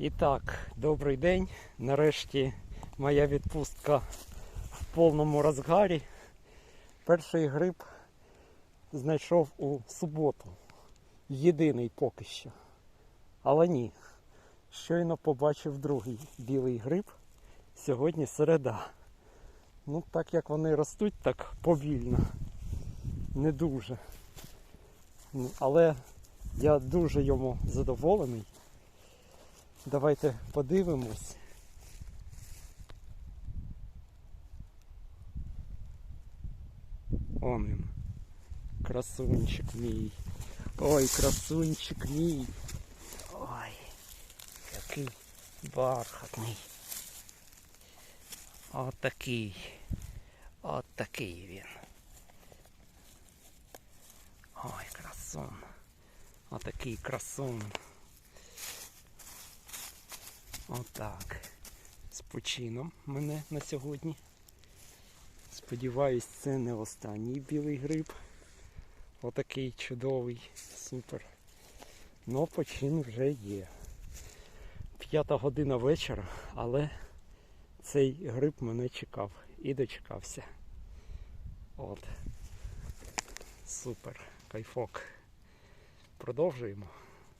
І так, добрий день. Нарешті моя відпустка в повному розгарі. Перший гриб знайшов у суботу. Єдиний поки що. Але ні. Щойно побачив другий білий гриб. Сьогодні середа. Ну, так як вони ростуть так повільно. Не дуже. Ну, Але я дуже йому задоволений. Давайте подивимось. Он він. Красунчик мій. Ой, красунчик мій. Ой, який бархатний. От такий. От такий він. Ой, красун. Отакий красун. Отак. З почином мене на сьогодні. Сподіваюсь, це не останній білий гриб. Отакий чудовий, супер. Но почин вже є. П'ята година вечора, але цей гриб мене чекав і дочекався. От. Супер, кайфок. Продовжуємо.